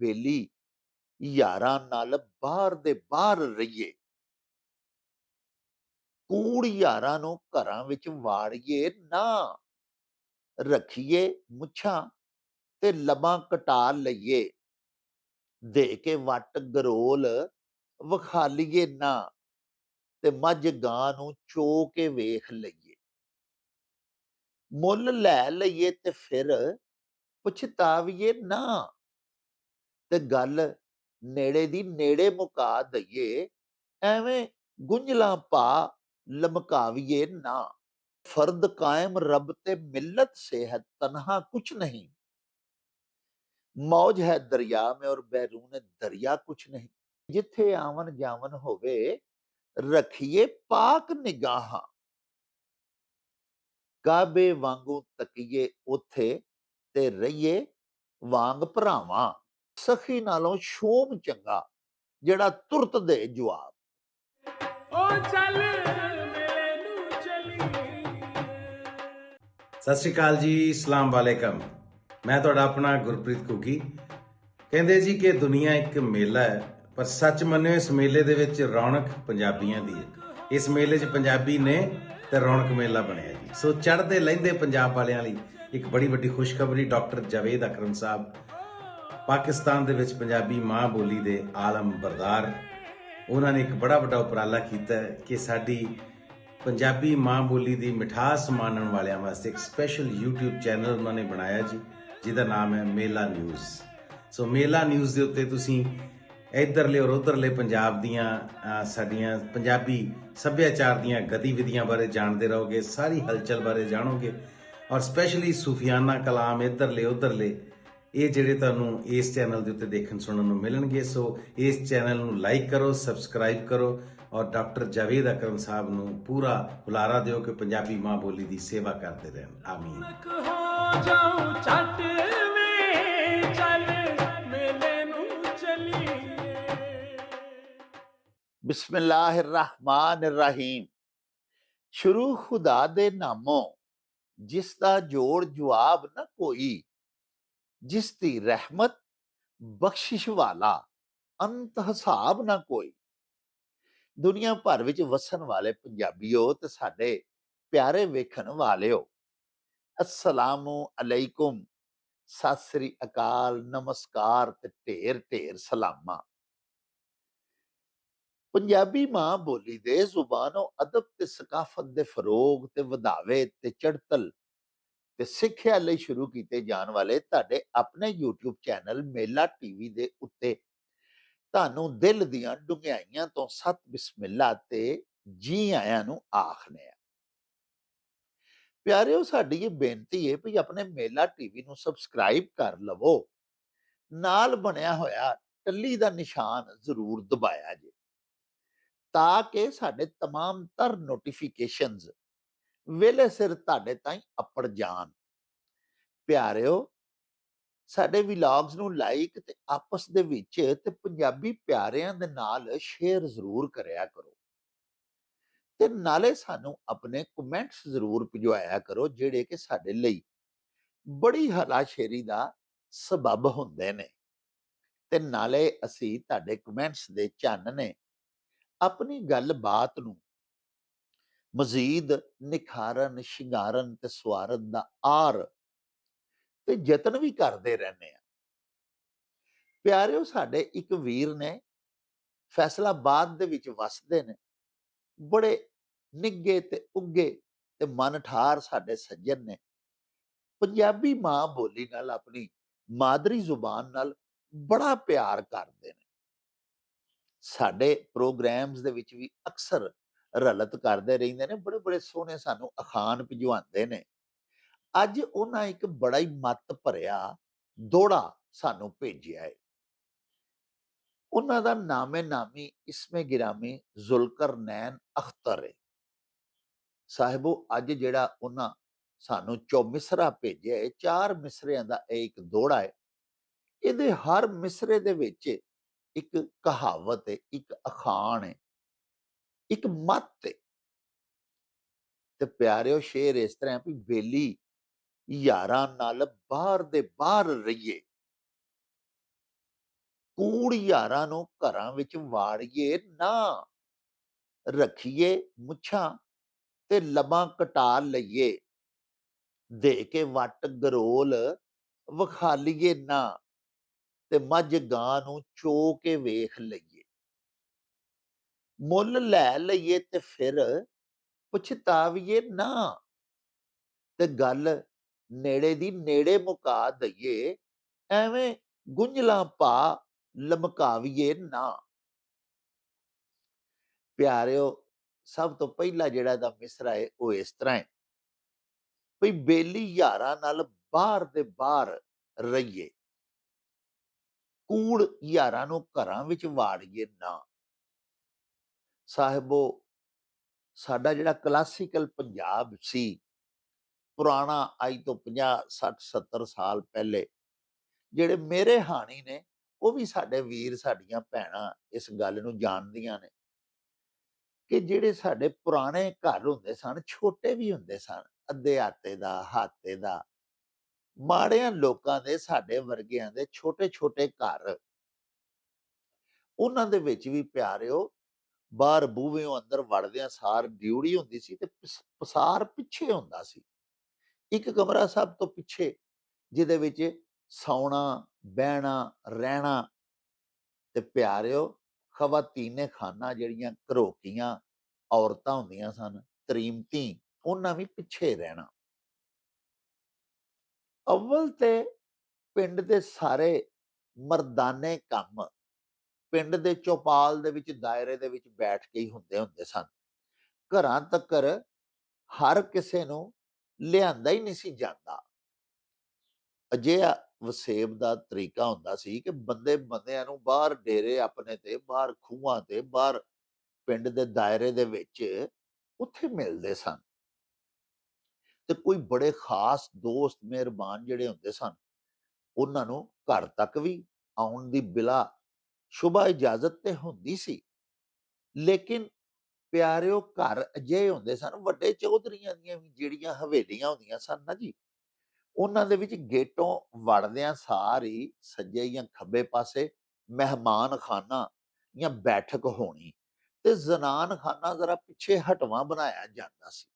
ਵੇਲੀ ਯਾਰਾਂ ਨਾਲ ਬਾਹਰ ਦੇ ਬਾਹਰ ਰਹੀਏ। ਕੂੜ ਯਾਰਾਂ ਨੂੰ ਘਰਾਂ ਵਿੱਚ ਵਾੜੀਏ ਨਾ। ਰੱਖੀਏ ਮੁੱਛਾਂ ਤੇ ਲਬਾਂ ਕਟਾ ਲਈਏ। ਦੇ ਕੇ ਵੱਟ ਗਰੋਲ ਵਖਾਲੀਏ ਨਾ ਤੇ ਮੱਝ ਗਾਂ ਨੂੰ ਚੋ ਕੇ ਵੇਖ ਲਈਏ। ਮੁੱਲ ਲੈ ਲਈਏ ਤੇ ਫਿਰ ਪਛਤਾਵੀਏ ਨਾ। ਤੇ ਗੱਲ ਨੇੜੇ ਦੀ ਨੇੜੇ ਮੁਕਾ ਦਈਏ، ਐਵੇਂ ਗੁੰਝਲਾਂ ਪਾ ਲਮਕਾਵੀਏ ਨਾ। فرد قائم رب تے ملت صحت تنہا کچھ نہیں موج ہے دریا میں اور بیرون دریا کچھ نہیں جتھے آون جاون ہوئے رکھیے پاک نگاہاں کعبے وانگوں تکیئے اوتھے تے رہیے وانگ پراواں ਸਖੀ ਨਾਲੋਂ ਸ਼ੋਮ ਚੰਗਾ ਜਿਹੜਾ ਤੁਰਤ ਦੇ ਜਵਾਬ। ਓ ਚੱਲ ਮੇਰੇ ਨੂੰ ਚਲੀ ਸਤਿ ਸ਼੍ਰੀ ਅਕਾਲ ਜੀ ਅਸਲਾਮ ਵਾਲੇਕਮ। ਮੈਂ ਤੁਹਾਡਾ ਆਪਣਾ ਗੁਰਪ੍ਰੀਤ ਕੁਕੀ ਕਹਿੰਦੇ ਜੀ ਕਿ ਦੁਨੀਆ ਇੱਕ ਮੇਲਾ ਹੈ ਪਰ ਸੱਚ ਮੰਨਿਓ ਇਸ ਮੇਲੇ ਦੇ ਵਿੱਚ ਰੌਣਕ ਪੰਜਾਬੀਆਂ ਦੀ ਹੈ। ਇਸ ਮੇਲੇ 'ਚ ਪੰਜਾਬੀ ਨੇ ਤੇ ਰੌਣਕ ਮੇਲਾ ਬਣਿਆ ਜੀ। ਸੋ ਚੜ੍ਹਦੇ ਲਹਿੰਦੇ ਪੰਜਾਬ ਵਾਲਿਆਂ ਲਈ ਇੱਕ ਬੜੀ ਵੱਡੀ ਖੁਸ਼ਖਬਰੀ ਡਾਕਟਰ ਜਾਵੇਦ ਅਕਰਮ ਸਾਹਿਬ ਪਾਕਿਸਤਾਨ ਦੇ ਵਿੱਚ ਪੰਜਾਬੀ ਮਾਂ ਬੋਲੀ ਦੇ ਆਲਮ ਬਰਦਾਰ। ਉਹਨਾਂ ਨੇ ਇੱਕ ਬੜਾ ਵੱਡਾ ਉਪਰਾਲਾ ਕੀਤਾ ਕਿ ਸਾਡੀ ਪੰਜਾਬੀ ਮਾਂ ਬੋਲੀ ਦੀ ਮਿਠਾਸ ਮਾਣਨ ਵਾਲਿਆਂ ਵਾਸਤੇ ਇੱਕ ਸਪੈਸ਼ਲ YouTube ਚੈਨਲ ਉਹਨਾਂ ਨੇ ਬਣਾਇਆ ਜੀ, ਜਿਹਦਾ ਨਾਮ ਹੈ ਮੇਲਾ ਨਿਊਜ਼। ਸੋ ਮੇਲਾ ਨਿਊਜ਼ ਦੇ ਉੱਤੇ ਤੁਸੀਂ ਇੱਧਰਲੇ ਔਰ ਉੱਧਰਲੇ ਪੰਜਾਬ ਦੀਆਂ ਸਾਡੀਆਂ ਪੰਜਾਬੀ ਸੱਭਿਆਚਾਰ ਦੀਆਂ ਗਤੀਵਿਧੀਆਂ ਬਾਰੇ ਜਾਣਦੇ ਰਹੋਗੇ, ਸਾਰੀ ਹਲਚਲ ਬਾਰੇ ਜਾਣੋਗੇ। ਔਰ ਸਪੈਸ਼ਲੀ ਸੂਫੀਆਨਾ ਕਲਾਮ ਇੱਧਰਲੇ ਉੱਧਰਲੇ ਇਹ ਜਿਹੜੇ ਤੁਹਾਨੂੰ ਇਸ ਚੈਨਲ ਦੇ ਉੱਤੇ ਦੇਖਣ ਸੁਣਨ ਨੂੰ ਮਿਲਣਗੇ ਸੋ ਇਸ ਚੈਨਲ ਨੂੰ ਲਾਈਕ ਕਰੋ ਸਬਸਕ੍ਰਾਈਬ ਕਰੋ ਔਰ ਡਾਕਟਰ ਜਾਵੇਦ ਅਕਰਮ ਸਾਹਿਬ ਨੂੰ ਪੂਰਾ ਹੁਲਾਰਾ ਦਿਓ ਕਿ ਪੰਜਾਬੀ ਮਾਂ ਬੋਲੀ ਦੀ ਸੇਵਾ ਕਰਦੇ ਰਹਿਣ। ਆਮੀਨ। ਹੋ ਜਾਉ ਛੱਟ ਵੇ ਚੱਲ ਮੇਲੇ ਨੂੰ ਚਲੀਏ। ਬਿਸਮਿਲ੍ਲਾਹਿਰ ਰਹਿਮਾਨਿਰ ਰਹੀਮ ਸ਼ੁਰੂ ਖੁਦਾ ਦੇ ਨਾਮੋਂ ਜਿਸ ਦਾ ਜੋੜ ਜਵਾਬ ਨਾ ਕੋਈ ਜਿਸ ਦੀ ਰਹਿਮਤ ਬਖਸ਼ਿਸ਼ ਵਾਲਾ ਅੰਤ ਹਿਸਾਬ ਨਾ ਕੋਈ ਦੁਨੀਆ ਭਰ ਵਿੱਚ ਵਸਣ ਵਾਲੇ ਪੰਜਾਬੀਓ ਤੇ ਸਾਡੇ ਪਿਆਰੇ ਵੇਖਣ ਵਾਲਿਓ ਅਸਲਾਮੁ ਅਲੈਕੁਮ ਸਤਿ ਸ੍ਰੀ ਅਕਾਲ ਨਮਸਕਾਰ ਤੇ ਢੇਰ ਢੇਰ ਸਲਾਮਾਂ ਪੰਜਾਬੀ ਮਾਂ ਬੋਲੀ ਦੇ ਜ਼ੁਬਾਨੋ ਅਦਬ ਤੇ ਸਕਾਫਤ ਦੇ ਫਰੋਗ ਤੇ ਵਧਾਵੇ ਤੇ ਚੜਤਲ ਤੇ ਸਿੱਖਿਆ ਲਈ ਸ਼ੁਰੂ ਕੀਤੇ ਜਾਣ ਵਾਲੇ ਤੁਹਾਡੇ ਆਪਣੇ YouTube ਚੈਨਲ ਮੇਲਾ ਟੀਵੀ ਦੇ ਉੱਤੇ ਤੁਹਾਨੂੰ ਦਿਲ ਦੀਆਂ ਡੁੰਘਾਈਆਂ ਤੋਂ ਸਤ ਬਿਸਮਿਲ੍ਲਾ ਤੇ ਜੀ ਆਇਆਂ ਨੂੰ ਆਖਨੇ ਆ ਪਿਆਰਿਓ ਸਾਡੀ ਇਹ ਬੇਨਤੀ ਹੈ ਵੀ ਆਪਣੇ ਮੇਲਾ ਟੀਵੀ ਨੂੰ ਸਬਸਕ੍ਰਾਈਬ ਕਰ ਲਵੋ ਨਾਲ ਬਣਿਆ ਹੋਇਆ ਟੱਲੀ ਦਾ ਨਿਸ਼ਾਨ ਜ਼ਰੂਰ ਦਬਾਇਆ ਜੇ ਤਾਂ ਕਿ ਸਾਡੇ तमाम ਤਰ ਨੋਟੀਫਿਕੇਸ਼ਨਸ ਵੇਲੇ ਸਿਰ ਤੁਹਾਡੇ ਤਾਈਂ ਅੱਪੜ ਜਾਣ। ਪਿਆਰਿਓ, ਸਾਡੇ ਵਲੌਗਸ ਨੂੰ ਲਾਈਕ ਤੇ ਆਪਸ ਦੇ ਵਿੱਚ ਤੇ ਪੰਜਾਬੀ ਪਿਆਰਿਆਂ ਦੇ ਨਾਲ ਸ਼ੇਅਰ ਜ਼ਰੂਰ ਕਰਿਆ ਕਰੋ। ਤੇ ਨਾਲੇ ਸਾਨੂੰ ਆਪਣੇ ਕਮੈਂਟਸ ਜ਼ਰੂਰ ਭਿਜਵਾਇਆ ਕਰੋ, ਜਿਹੜੇ ਕਿ ਸਾਡੇ ਲਈ ਬੜੀ ਹਲਾਸ਼ੇਰੀ ਦਾ ਸਬਬ ਹੁੰਦੇ ਨੇ। ਤੇ ਨਾਲੇ ਅਸੀਂ ਤੁਹਾਡੇ ਕਮੈਂਟਸ ਦੇ ਚੰਨ ਨੇ ਆਪਣੀ ਗੱਲਬਾਤ ਨੂੰ ਮਜ਼ੀਦ ਨਿਖਾਰਨ, ਸ਼ਿੰਗਾਰਨ ਤੇ ਸਵਾਰਨ ਦਾ ਆਰ ਤੇ ਯਤਨ ਵੀ ਕਰਦੇ ਰਹਿੰਦੇ ਆ। ਪਿਆਰਿਓ, ਸਾਡੇ ਇੱਕ ਵੀਰ ਨੇ ਫੈਸਲਾਬਾਦ ਦੇ ਵਿੱਚ ਵਸਦੇ ਨੇ। ਬੜੇ ਨਿੱਗੇ ਤੇ ਉੱਗੇ ਤੇ ਮਨ ਠਾਰ ਸਾਡੇ ਸੱਜਣ ਨੇ। ਪੰਜਾਬੀ ਮਾਂ ਬੋਲੀ ਨਾਲ ਆਪਣੀ ਮਾਦਰੀ ਜ਼ੁਬਾਨ ਨਾਲ ਬੜਾ ਪਿਆਰ ਕਰਦੇ ਨੇ। ਸਾਡੇ ਪ੍ਰੋਗਰਾਮਸ ਦੇ ਵਿੱਚ ਵੀ ਅਕਸਰ ਰਲਤ ਕਰਦੇ ਰਹਿੰਦੇ ਨੇ, ਬੜੇ ਬੜੇ ਸੋਹਣੇ ਸਾਨੂੰ ਅਖਾਣ ਭਿਜਵਾਉਂਦੇ ਨੇ। ਅੱਜ ਉਹਨਾਂ ਇੱਕ ਬੜਾ ਹੀ ਮੱਤ ਭਰਿਆ ਦੋੜਾ ਸਾਨੂੰ ਭੇਜਿਆ ਹੈ ਉਹਨਾਂ ਦਾ ਨਾਮੇ ਨਾਮੀ, ਇਸਮੇ ਗਿਰਾਮੀ ਜ਼ੁਲਕਰਨੈਨ ਅਖਤਰ ਹੈ ਸਾਹਿਬੋ, ਅੱਜ ਜਿਹੜਾ ਉਹਨਾਂ ਸਾਨੂੰ ਚੌ ਮਿਸਰਾ ਭੇਜਿਆ ਹੈ ਚਾਰ ਮਿਸਰਿਆਂ ਦਾ ਇਹ ਇੱਕ ਦੋੜਾ ਹੈ ਇਹਦੇ ਹਰ ਮਿਸਰੇ ਦੇ ਵਿੱਚ ਇੱਕ ਕਹਾਵਤ ਹੈ ਇੱਕ ਅਖਾਣ ਹੈ ਇੱਕ ਮੱਤ ਤੇ ਤੇ ਪਿਆਰਿਓ, ਸ਼ੇਰ ਇਸ ਤਰ੍ਹਾਂ ਵੀ ਬੇਲੀ ਯਾਰਾਂ ਨਾਲ ਬਾਹਰ ਦੇ ਬਾਹਰ ਰਹੀਏ। ਕੂੜ ਯਾਰਾਂ ਨੂੰ ਘਰਾਂ ਵਿੱਚ ਵਾੜੀਏ ਨਾ। ਰੱਖੀਏ ਮੁੱਛਾਂ ਤੇ ਲਬਾਂ ਕਟਾ ਲਈਏ। ਦੇ ਕੇ ਵੱਟ ਗਰੋਲ ਵਖਾਲੀਏ ਨਾ। ਤੇ ਮੱਝ ਗਾਂ ਨੂੰ ਚੋ ਕੇ ਵੇਖ ਲਈਏ। ਮੁੱਲ ਲੈ ਲਈਏ ਤੇ ਫਿਰ ਪਛਤਾਵੀਏ ਨਾ। ਤੇ ਗੱਲ ਨੇੜੇ ਦੀ ਨੇੜੇ ਮੁਕਾ ਦਈਏ, ਐਵੇਂ ਗੁੰਝਲਾਂ ਪਾ ਲਮਕਾਵੀਏ ਨਾ। ਪਿਆਰਿਓ, ਸਭ ਤੋਂ ਪਹਿਲਾ ਜਿਹੜਾ ਦਾ ਮਿਸਰਾ ਹੈ ਉਹ ਇਸ ਤਰ੍ਹਾਂ ਹੈ ਵੀ ਬੇਲੀ ਯਾਰਾਂ ਨਾਲ ਬਾਹਰ ਦੇ ਬਾਹਰ ਰਹੀਏ। ਕੂੜ ਯਾਰਾਂ ਨੂੰ ਘਰਾਂ ਵਿੱਚ ਵਾੜੀਏ ਨਾ। ਸਾਹਿਬੋ, ਸਾਡਾ ਜਿਹੜਾ ਕਲਾਸੀਕਲ ਪੰਜਾਬ ਸੀ, ਪੁਰਾਣਾ ਅੱਜ ਤੋਂ 50 60 70 ਸਾਲ ਪਹਿਲੇ, ਜਿਹੜੇ ਮੇਰੇ ਹਾਣੀ ਨੇ, ਉਹ ਵੀ ਸਾਡੇ ਵੀਰ, ਸਾਡੀਆਂ ਭੈਣਾਂ ਇਸ ਗੱਲ ਨੂੰ ਜਾਣਦੀਆਂ ਨੇ ਕਿ ਜਿਹੜੇ ਸਾਡੇ ਪੁਰਾਣੇ ਘਰ ਹੁੰਦੇ ਸਨ, ਛੋਟੇ ਵੀ ਹੁੰਦੇ ਸਨ, ਅੱਧੇ ਆਤੇ ਦਾ, ਹਾਤੇ ਦਾ, ਮਾੜਿਆਂ ਲੋਕਾਂ ਦੇ, ਸਾਡੇ ਵਰਗਿਆਂ ਦੇ ਛੋਟੇ ਛੋਟੇ ਘਰ, ਉਹਨਾਂ ਦੇ ਵਿੱਚ ਵੀ ਪਿਆਰਿਓ ਬਾਹਰ ਬੂਹਿਓਂ ਅੰਦਰ ਵੜਦਿਆਂ ਸਾਰ ਡਿਊੜੀ ਹੁੰਦੀ ਸੀ ਤੇ ਪਸਾਰ ਪਿੱਛੇ ਹੁੰਦਾ ਸੀ। ਇੱਕ ਕਮਰਾ ਸਭ ਤੋਂ ਪਿੱਛੇ, ਜਿਹਦੇ ਵਿੱਚ ਸੌਣਾ, ਬਹਿਣਾ, ਰਹਿਣਾ ਤੇ ਪਿਆਰਿਓ, ਖਵਾਤੀਨੇ ਖਾਨਾ ਜਿਹੜੀਆਂ ਘਰੋਕੀਆਂ ਔਰਤਾਂ ਹੁੰਦੀਆਂ ਸਨ ਤਰੀਮਤੀ ਉਹਨਾਂ ਵੀ ਪਿੱਛੇ ਰਹਿਣਾ। ਅਵਲ ਤੇ ਪਿੰਡ ਦੇ ਸਾਰੇ ਮਰਦਾਨੇ ਕੰਮ ਪਿੰਡ ਦੇ ਚੌਪਾਲ ਦੇ ਵਿੱਚ ਦਾਇਰੇ ਦੇ ਵਿੱਚ ਬੈਠ ਕੇ ਹੀ ਹੁੰਦੇ ਹੁੰਦੇ ਸਨ। ਘਰਾਂ ਤੱਕ ਹਰ ਕਿਸੇ ਨੂੰ ਲਿਆਂਦਾ ਹੀ ਨਹੀਂ ਸੀ ਜਾਂਦਾ। ਅਜਿਹਾ ਵਸੇਬ ਦਾ ਤਰੀਕਾ ਹੁੰਦਾ ਸੀ ਕਿ ਬੰਦੇ ਬੰਦਿਆਂ ਨੂੰ ਬਾਹਰ ਡੇਰੇ ਆਪਣੇ ਤੇ, ਬਾਹਰ ਖੂਹਾਂ ਤੇ, ਬਾਹਰ ਪਿੰਡ ਦੇ ਦਾਇਰੇ ਦੇ ਵਿੱਚ ਉੱਥੇ ਮਿਲਦੇ ਸਨ। ਤੇ ਕੋਈ ਬੜੇ ਖਾਸ ਦੋਸਤ, ਮਿਹਰਬਾਨ ਜਿਹੜੇ ਹੁੰਦੇ ਸਨ, ਉਹਨਾਂ ਨੂੰ ਘਰ ਤੱਕ ਵੀ ਆਉਣ ਦੀ ਬਿਲਾ ਸ਼ੁਭਾ ਇਜਾਜ਼ਤ ਤੇ ਹੁੰਦੀ ਸੀ। ਲੇਕਿਨ ਪਿਆਰਿਓ ਘਰ ਅਜਿਹੇ ਹੁੰਦੇ ਸਨ, ਵੱਡੇ ਚੌਧਰੀਆਂ ਦੀਆਂ ਵੀ ਜਿਹੜੀਆਂ ਹਵੇਲੀਆਂ ਹੁੰਦੀਆਂ ਸਨ ਨਾ ਜੀ, ਉਹਨਾਂ ਦੇ ਵਿੱਚ ਗੇਟੋਂ ਵੜਦਿਆਂ ਸਾਰੀ ਸੱਜੇ ਜਾਂ ਖੱਬੇ ਪਾਸੇ ਮਹਿਮਾਨ ਖਾਨਾ ਜਾਂ ਬੈਠਕ ਹੋਣੀ ਤੇ ਜ਼ਨਾਨ ਖਾਨਾ ਜ਼ਰਾ ਪਿੱਛੇ ਹਟਵਾ ਬਣਾਇਆ ਜਾਂਦਾ ਸੀ,